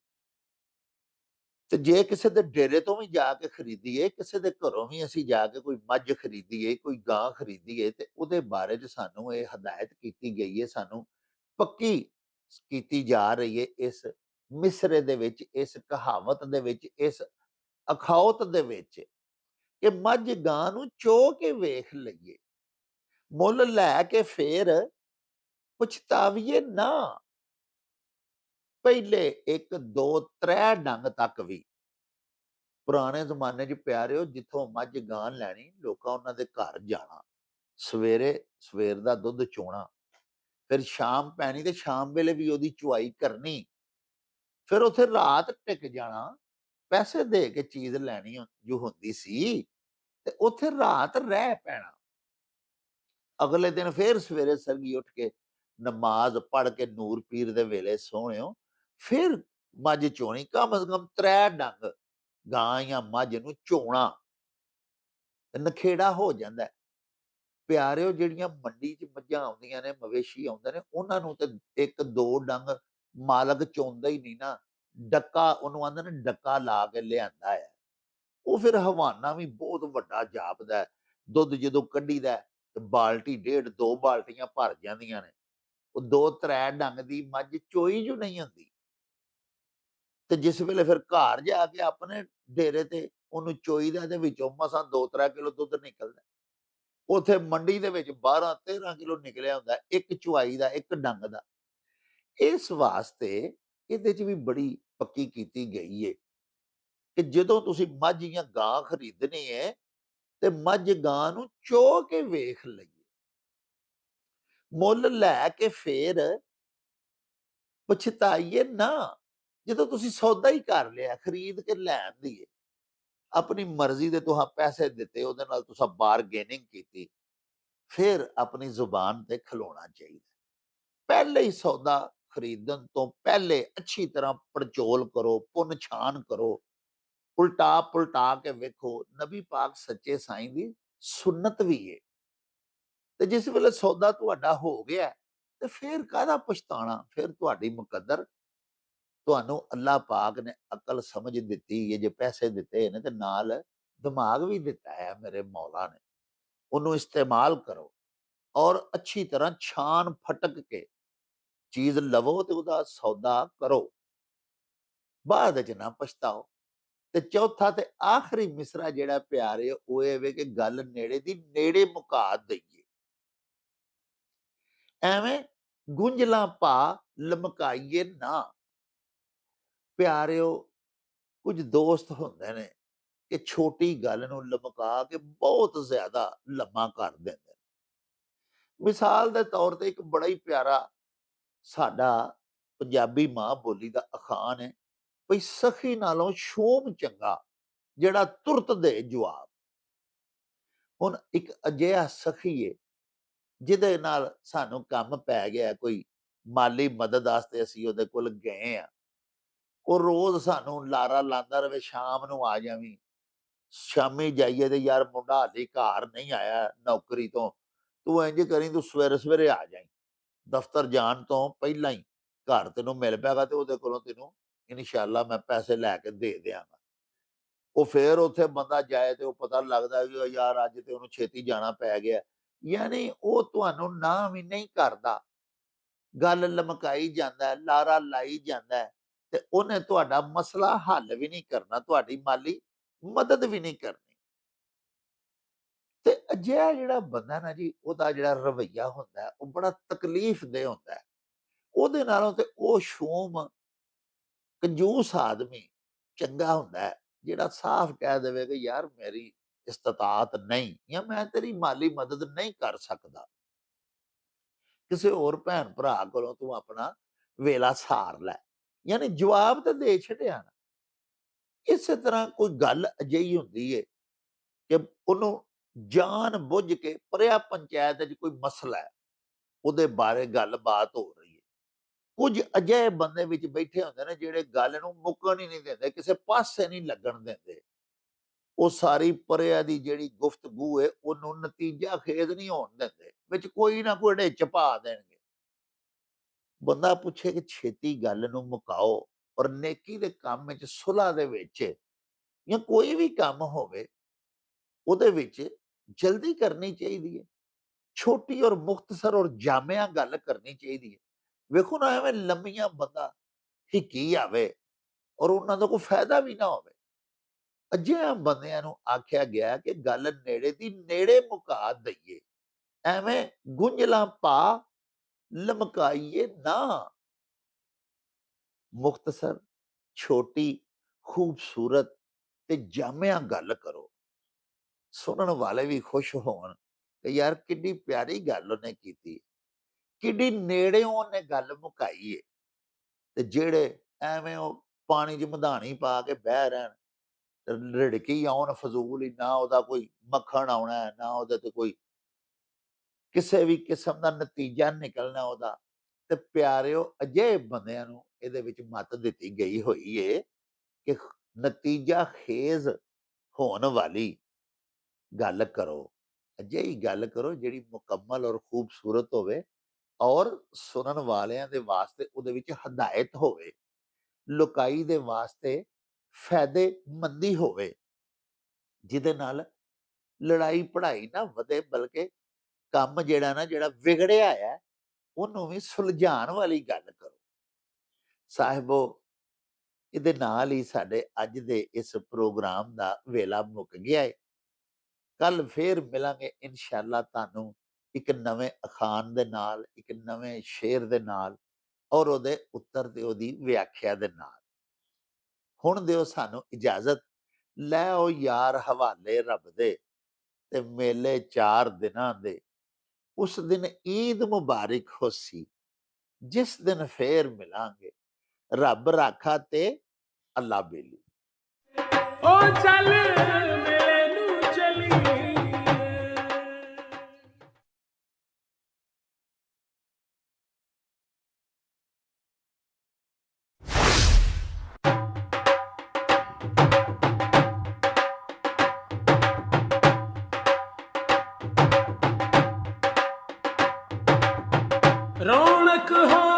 ਤੇ ਜੇ ਕਿਸੇ ਦੇ ਡੇਰੇ ਤੋਂ ਵੀ ਜਾ ਕੇ ਖਰੀਦੀਏ, ਕਿਸੇ ਦੇ ਘਰੋਂ ਵੀ ਅਸੀਂ ਜਾ ਕੇ ਕੋਈ ਮੱਝ ਖਰੀਦੀਏ, ਕੋਈ ਗਾਂ ਖਰੀਦੀਏ, ਤੇ ਉਹਦੇ ਬਾਰੇ ਚ ਸਾਨੂੰ ਇਹ ਹਦਾਇਤ ਕੀਤੀ ਗਈ ਹੈ ਸਾਨੂੰ ਪੱਕੀ ਕੀਤੀ ਜਾ ਰਹੀ ਹੈ ਇਸ ਮਿਸਰੇ ਦੇ ਵਿੱਚ, ਇਸ ਕਹਾਵਤ ਦੇ ਵਿੱਚ, ਇਸ ਅਖਾਉਤ ਦੇ ਵਿੱਚ ਕਿ ਮੱਝ ਗਾਂ ਨੂੰ ਚੋ ਕੇ ਵੇਖ ਲਈਏ। ਮੁੱਲ ਲੈ ਕੇ ਫੇਰ ਪਛਤਾਵੀਏ ਨਾ। ਪਹਿਲੇ ਇੱਕ, ਦੋ, ਤਰੇ ਡੰਗ ਤੱਕ ਵੀ। ਪੁਰਾਣੇ ਜ਼ਮਾਨੇ 'ਚ ਪਿਆਰਿਓ, ਜਿੱਥੋਂ ਮੱਝ ਗਾਂ ਲੈਣੀ, ਲੋਕਾਂ ਉਹਨਾਂ ਦੇ ਘਰ ਜਾਣਾ। ਸਵੇਰੇ ਸਵੇਰ ਦਾ ਦੁੱਧ ਚੋਣਾ। ਫਿਰ ਸ਼ਾਮ ਪੈਣੀ ਤੇ ਸ਼ਾਮ ਵੇਲੇ ਵੀ ਉਹਦੀ ਚੁਆਈ ਕਰਨੀ। ਫਿਰ ਉੱਥੇ ਰਾਤ ਟਿਕ ਜਾਣਾ, ਪੈਸੇ ਦੇ ਕੇ ਚੀਜ਼ ਲੈਣੀ ਜੋ ਹੁੰਦੀ ਸੀ, ਤੇ ਉੱਥੇ ਰਾਤ ਰਹਿ ਪੈਣਾ। ਅਗਲੇ ਦਿਨ ਫੇਰ ਸਵੇਰੇ ਸਰਗੀ ਉੱਠ ਕੇ ਨਮਾਜ਼ ਪੜ੍ਹ ਕੇ ਨੂਰ ਪੀਰ ਦੇ ਵੇਲੇ ਸੋਹਣਿਓ, ਫਿਰ ਮੱਝ ਚੋਣੀ, ਕਮ ਸ ਕਮ ਤਰੇ ਡੰਗ ਗਾਂ ਜਾਂ ਮੱਝ ਨੂੰ ਚੋਣਾ। ਨਖੇੜਾ ਹੋ ਜਾਂਦਾ ਹੈ। ਪਿਆਰਿਓ, ਜਿਹੜੀਆਂ ਮੰਡੀ 'ਚ ਮੱਝਾਂ ਆਉਂਦੀਆਂ ਨੇ, ਮਵੇਸ਼ੀ ਆਉਂਦੇ ਨੇ, ਉਹਨਾਂ ਨੂੰ ਤੇ ਇੱਕ ਦੋ ਡੰਗ ਮਾਲਕ ਚੋਂਦਾ ਹੀ ਨਹੀਂ ਨਾ। ਡੱਕਾ, ਉਹਨੂੰ ਆਂਦੇ ਨੇ ਡੱਕਾ ਲਾ ਕੇ ਲਿਆਂਦਾ ਹੈ। ਉਹ ਫਿਰ ਹਵਾਨਾ ਵੀ ਬਹੁਤ ਵੱਡਾ ਜਾਪਦਾ ਦੁੱਧ ਜਦੋਂ ਕੱਢੀਦਾ ਹੈ ਤੇ ਬਾਲਟੀ, ਡੇਢ ਦੋ ਬਾਲਟੀਆਂ ਭਰ ਜਾਂਦੀਆਂ ਨੇ। ਉਹ ਦੋ ਤਰੇ ਡੰਗ ਦੀ ਮੱਝ ਚੋਈ ਜੋ ਨਹੀਂ ਹੁੰਦੀ। ਤੇ ਜਿਸ ਵੇਲੇ ਫਿਰ ਘਰ ਜਾ ਕੇ ਆਪਣੇ ਡੇਰੇ ਤੇ ਉਹਨੂੰ ਚੋਈਦਾ ਦੇ ਵਿੱਚੋਂ ਮਸਾਂ 2-3 ਕਿਲੋ ਦੁੱਧ ਨਿਕਲਦਾ। ਉਥੇ ਮੰਡੀ ਦੇ ਵਿੱਚ 12-13 ਕਿਲੋ ਨਿਕਲਿਆ ਹੁੰਦਾ, ਇੱਕ ਚੁਆਈ ਦਾ, ਇੱਕ ਡੰਗ ਦਾ। ਇਸ ਵਾਸਤੇ ਇਹਦੇ 'ਚ ਵੀ ਬੜੀ ਪੱਕੀ ਕੀਤੀ ਗਈ ਏ ਕਿ ਜਦੋਂ ਤੁਸੀਂ ਮੱਝ ਜਾਂ ਗਾਂ ਖਰੀਦਣੀ ਹੈ ਤੇ ਮੱਝ ਗਾਂ ਨੂੰ ਚੋ ਕੇ ਵੇਖ ਲਈ ਮੁੱਲ ਲੈ ਕੇ ਫੇਰ ਪਛਤਾਈਏ ਨਾ, ਜਦੋਂ ਤੁਸੀਂ ਸੌਦਾ ਹੀ ਕਰ ਲਿਆ, ਖਰੀਦ ਕੇ ਲੈਣ ਦੀ ਆਪਣੀ ਮਰਜ਼ੀ ਦੇ ਤੁਹਾਂ ਪੈਸੇ ਦਿੱਤੇ, ਉਹਦੇ ਨਾਲ ਤੁਸੀਂ ਬਾਰਗੇਨਿੰਗ ਕੀਤੀ। ਫਿਰ ਆਪਣੀ ਜ਼ੁਬਾਨ ਤੇ ਖਲੋਣਾ ਚਾਹੀਦਾ। ਪਹਿਲੇ ਹੀ ਸੌਦਾ ਖਰੀਦਣ ਤੋਂ ਪਹਿਲੇ ਅੱਛੀ ਤਰ੍ਹਾਂ ਪੜਚੋਲ ਕਰੋ, ਪੁੰਨ ਛਾਨ ਕਰੋ। ਉਲਟਾ ਪੁਲਟਾ ਕੇ ਵੇਖੋ, ਨਬੀ ਪਾਕ ਸੱਚੇ ਸਾਈਂ ਦੀ ਸੁਨਨਤ ਵੀ ਏ। ਤੇ ਜਿਸ ਵੇਲੇ ਸੌਦਾ ਤੁਹਾਡਾ ਹੋ ਗਿਆ, ਤੇ ਫਿਰ ਕਾਹਦਾ ਪਛਤਾਣਾ? ਫਿਰ ਤੁਹਾਡੀ ਮੁਕੱਦਰ ਤੁਹਾਨੂੰ ਅੱਲਾਹ ਪਾਕ ਨੇ ਅਕਲ ਸਮਝ ਦਿੱਤੀ ਹੈ, ਜੇ ਪੈਸੇ ਦਿੱਤੇ ਨੇ ਤੇ ਨਾਲ ਦਿਮਾਗ ਵੀ ਦਿੱਤਾ ਹੈ ਮੇਰੇ ਮੌਲਾ ਨੇ। ਉਹਨੂੰ ਇਸਤੇਮਾਲ ਕਰੋ ਔਰ ਅੱਛੀ ਤਰ੍ਹਾਂ ਛਾਨ ਫਟਕ ਕੇ ਚੀਜ਼ ਲਵੋ ਤੇ ਉਹਦਾ ਸੌਦਾ ਕਰੋ। ਬਾਅਦ ਵਿੱਚ ਨਾ ਪਛਤਾਓ। ਤੇ ਚੌਥਾ ਤੇ ਆਖਰੀ ਮਿਸਰਾ ਜਿਹੜਾ ਪਿਆਰੇ, ਉਹ ਇਹ ਵੇ ਕਿ ਗੱਲ ਨੇੜੇ ਦੀ ਨੇੜੇ ਮੁਕਾ ਦਈਏ। ਐਵੇਂ ਗੁੰਝਲਾਂ ਪਾ ਲਮਕਾਈਏ ਨਾ। ਪਿਆਰਿਓ, ਕੁਝ ਦੋਸਤ ਹੁੰਦੇ ਨੇ ਕਿ ਛੋਟੀ ਗੱਲ ਨੂੰ ਲਮਕਾ ਕੇ ਬਹੁਤ ਜ਼ਿਆਦਾ ਲੰਮਾ ਕਰ ਦਿੰਦੇ ਨੇ। ਮਿਸਾਲ ਦੇ ਤੌਰ ਤੇ ਇੱਕ ਬੜਾ ਹੀ ਪਿਆਰਾ ਸਾਡਾ ਪੰਜਾਬੀ ਮਾਂ ਬੋਲੀ ਦਾ ਅਖਾਣ ਹੈ, ਭਈ ਸਖੀ ਨਾਲੋਂ ਸ਼ੋਮ ਚੰਗਾ, ਜਿਹੜਾ ਤੁਰਤ ਦੇ ਜਵਾਬ। ਹੁਣ ਇੱਕ ਅਜਿਹਾ ਸਖੀ ਹੈ ਜਿਹਦੇ ਨਾਲ ਸਾਨੂੰ ਕੰਮ ਪੈ ਗਿਆ, ਕੋਈ ਮਾਲੀ ਮਦਦ ਵਾਸਤੇ ਅਸੀਂ ਉਹਦੇ ਕੋਲ ਗਏ ਆ ਉਹ ਰੋਜ਼ ਸਾਨੂੰ ਲਾਰਾ ਲਾਂਦਾ ਰਵੇ ਸ਼ਾਮ ਨੂੰ ਆ ਜਾਵੀਂ। ਸ਼ਾਮੀ ਜਾਈਏ ਤੇ ਯਾਰ ਮੁੰਡਾ ਹਾਲੇ ਘਰ ਨਹੀਂ ਆਇਆ ਨੌਕਰੀ ਤੋਂ। ਤੂੰ ਇੰਜ ਕਰੀ, ਤੂੰ ਸਵੇਰੇ ਸਵੇਰੇ ਆ ਜਾਈਂ। ਦਫ਼ਤਰ ਜਾਣ ਤੋਂ ਪਹਿਲਾਂ ਹੀ ਘਰ ਤੈਨੂੰ ਮਿਲ ਪਿਆਗਾ ਤੇ ਉਹਦੇ ਕੋਲੋਂ ਤੈਨੂੰ ਇਨਸ਼ਾਅੱਲਾ ਮੈਂ ਪੈਸੇ ਲੈ ਕੇ ਦੇ ਦਿਆਂਗਾ। ਉਹ ਫੇਰ ਉੱਥੇ ਬੰਦਾ ਜਾਏ ਤੇ ਉਹ ਪਤਾ ਲੱਗਦਾ ਵੀ ਯਾਰ ਅੱਜ ਤੇ ਉਹਨੂੰ ਛੇਤੀ ਜਾਣਾ ਪੈ ਗਿਆ। ਯਾਨੀ ਉਹ ਤੁਹਾਨੂੰ ਨਾ ਵੀ ਨਹੀਂ ਕਰਦਾ। ਗੱਲ ਲਮਕਾਈ ਜਾਂਦਾ ਲਾਰਾ ਲਾਈ ਜਾਂਦਾ ਤੇ ਉਹਨੇ ਤੁਹਾਡਾ ਮਸਲਾ ਹੱਲ ਵੀ ਨਹੀਂ ਕਰਨਾ, ਤੁਹਾਡੀ ਮਾਲੀ ਮਦਦ ਵੀ ਨਹੀਂ ਕਰਨੀ। ਤੇ ਅਜਿਹਾ ਜਿਹੜਾ ਬੰਦਾ ਨਾ ਜੀ, ਉਹਦਾ ਜਿਹੜਾ ਰਵਈਆ ਹੁੰਦਾ ਉਹ ਬੜਾ ਤਕਲੀਫ ਦੇ ਹੁੰਦਾ ਉਹਦੇ ਨਾਲੋਂ ਤੇ ਉਹ ਸ਼ੂਮ ਕੰਜੂਸ ਆਦਮੀ ਚੰਗਾ ਹੁੰਦਾ ਹੈ, ਜਿਹੜਾ ਸਾਫ਼ ਕਹਿ ਦੇਵੇ ਕਿ ਯਾਰ ਮੇਰੀ ਇਸਤਤਾਤ ਨਹੀਂ ਜਾਂ ਮੈਂ ਤੇਰੀ ਮਾਲੀ ਮਦਦ ਨਹੀਂ ਕਰ ਸਕਦਾ। ਕਿਸੇ ਹੋਰ ਭੈਣ ਭਰਾ ਕੋਲੋਂ ਤੂੰ ਆਪਣਾ ਵੇਲਾ ਸਾਰ ਲੈ, ਯਾਨੀ ਜਵਾਬ ਤਾਂ ਦੇ ਛੱਡਿਆ ਨਾ। ਇਸੇ ਤਰ੍ਹਾਂ ਕੋਈ ਗੱਲ ਅਜਿਹੀ ਹੁੰਦੀ ਏ ਕਿ ਉਹਨੂੰ ਜਾਣ ਬੁੱਝ ਕੇ ਪਰਿਆ ਪੰਚਾਇਤ ਵਿੱਚ ਕੋਈ ਮਸਲਾ ਹੈ, ਉਹਦੇ ਬਾਰੇ ਗੱਲਬਾਤ ਹੋ ਰਹੀ ਹੈ ਕੁਝ ਅਜਿਹੇ ਬੰਦੇ ਵਿੱਚ ਬੈਠੇ ਹੁੰਦੇ ਨੇ ਜਿਹੜੇ ਗੱਲ ਨੂੰ ਮੁੱਕਣ ਹੀ ਨਹੀਂ ਦਿੰਦੇ, ਕਿਸੇ ਪਾਸੇ ਨਹੀਂ ਲੱਗਣ ਦਿੰਦੇ। ਉਹ ਸਾਰੀ ਪਰਿਆ ਦੀ ਜਿਹੜੀ ਗੁਫ਼ਤਗੂ ਹੈ ਉਹਨੂੰ ਨਤੀਜਾ ਖੇਦ ਨਹੀਂ ਹੋਣ ਦਿੰਦੇ। ਵਿੱਚ ਕੋਈ ਨਾ ਕੋਈ ਢਿੱਚ ਪਾ ਦੇਣਗੇ। ਬੰਦਾ ਪੁੱਛੇ ਕਿ ਛੇਤੀ ਗੱਲ ਨੂੰ ਮੁਕਾਓ ਔਰ ਨੇਕੀ ਦੇ ਕੰਮ ਵਿੱਚ ਸੁਲ੍ਹਾ ਦੇ ਵਿੱਚ ਜਾਂ ਕੋਈ ਵੀ ਕੰਮ ਹੋਵੇ, ਉਹਦੇ ਵਿੱਚ ਜਲਦੀ ਕਰਨੀ ਚਾਹੀਦੀ ਹੈ ਛੋਟੀ ਔਰ ਮੁਖਤਸਰ ਔਰ ਜਾਮਿਆ ਗੱਲ ਕਰਨੀ ਚਾਹੀਦੀ ਹੈ ਵੇਖੋ ਨਾ ਐਵੇਂ ਲੰਮੀਆਂ ਬੰਦਾ ਹੀ ਕੀ ਆਵੇ ਔਰ ਉਹਨਾਂ ਦਾ ਕੋਈ ਫਾਇਦਾ ਵੀ ਨਾ ਹੋਵੇ। ਅਜਿਹੇ ਬੰਦਿਆਂ ਨੂੰ ਆਖਿਆ ਗਿਆ ਕਿ ਗੱਲ ਨੇੜੇ ਦੀ ਨੇੜੇ ਮੁਕਾ ਦਈਏ। ਐਵੇਂ ਗੁੰਝਲਾਂ ਪਾ, ਲਮਕਾਈਏ ਨਾ। ਮੁਖਤਸਰ, ਛੋਟੀ, ਖੂਬਸੂਰਤ ਤੇ ਜਾਮਿਆ ਗੱਲ ਕਰੋ। ਸੁਣਨ ਵਾਲੇ ਵੀ ਖੁਸ਼ ਹੋਣ ਕਿ ਯਾਰ ਕਿੰਨੀ ਪਿਆਰੀ ਗੱਲ ਉਹਨੇ ਕੀਤੀ। ਕਿੰਨੀ ਨੇੜਿਓਂ ਉਹਨੇ ਗੱਲ ਮੁਕਾਈ ਏ। ਤੇ ਜਿਹੜੇ ਐਵੇਂ ਉਹ ਪਾਣੀ 'ਚ ਮਧਾਣੀ ਪਾ ਕੇ ਬਹਿ ਰਹਿਣ ਤੇ ਰਿੜਕੀ ਆਉਣ ਫਜ਼ੂਲ ਹੀ ਨਾ ਉਹਦਾ ਕੋਈ ਮੱਖਣ ਆਉਣਾ ਹੈ, ਨਾ ਉਹਦੇ ਤੇ ਕੋਈ ਕਿਸੇ ਵੀ ਕਿਸਮ ਦਾ ਨਤੀਜਾ ਨਿਕਲਣਾ ਉਹਦਾ। ਤੇ ਪਿਆਰਿਓ ਅਜੇ ਬੰਦਿਆਂ ਨੂੰ ਇਹਦੇ ਵਿੱਚ ਮਤ ਦਿੱਤੀ ਗਈ ਹੋਈ ਏ ਕਿ ਨਤੀਜਾ ਖੇਜ਼ ਹੋਣ ਵਾਲੀ ਗੱਲ ਕਰੋ। ਅਜਿਹੀ ਗੱਲ ਕਰੋ ਜਿਹੜੀ ਮੁਕੰਮਲ ਔਰ ਖੂਬਸੂਰਤ ਹੋਵੇ ਔਰ ਸੁਣਨ ਵਾਲਿਆਂ ਦੇ ਵਾਸਤੇ ਉਹਦੇ ਵਿੱਚ ਹਦਾਇਤ ਹੋਵੇ। ਲੁਕਾਈ ਦੇ ਵਾਸਤੇ ਫਾਇਦੇਮੰਦੀ ਹੋਵੇ, ਜਿਹਦੇ ਨਾਲ ਲੜਾਈ ਪੜ੍ਹਾਈ ਨਾ ਵਧੇ, ਬਲਕਿ ਕੰਮ ਜਿਹੜਾ ਨਾ, ਜਿਹੜਾ ਵਿਗੜਿਆ ਹੈ ਉਹਨੂੰ ਵੀ ਸੁਲਝਾਉਣ ਵਾਲੀ ਗੱਲ ਕਰੋ। ਸਾਹਿਬੋ, ਇਹਦੇ ਨਾਲ ਹੀ ਸਾਡੇ ਅੱਜ ਦੇ ਇਸ ਪ੍ਰੋਗਰਾਮ ਦਾ ਵੇਲਾ ਮੁੱਕ ਗਿਆ ਹੈ ਕੱਲ ਫੇਰ ਮਿਲਾਂਗੇ, ਇਨਸ਼ਾਅੱਲਾ ਤੁਹਾਨੂੰ ਇੱਕ ਨਵੇਂ ਅਖਾਨ ਦੇ ਨਾਲ, ਇੱਕ ਨਵੇਂ ਸ਼ੇਰ ਦੇ ਨਾਲ, ਔਰ ਉਹਦੇ ਉੱਤਰ ਤੇ ਉਹਦੀ ਵਿਆਖਿਆ ਦੇ ਨਾਲ। ਹੁਣ ਦਿਓ ਸਾਨੂੰ ਇਜਾਜ਼ਤ। ਲੈ ਆਓ ਯਾਰ ਹਵਾਲੇ ਰੱਬ ਦੇ ਤੇ ਮੇਲੇ ਚਾਰ ਦਿਨਾਂ ਦੇ। ਉਸ ਦਿਨ ਈਦ ਮੁਬਾਰਕ ਹੋਸੀ ਜਿਸ ਦਿਨ ਫੇਰ ਮਿਲਾਂਗੇ। ਰੱਬ ਰਾਖਾ ਤੇ ਅੱਲਾ ਬੇਲੀ। ਓ ਚੱਲ ਰੌਣਕ ਹੋ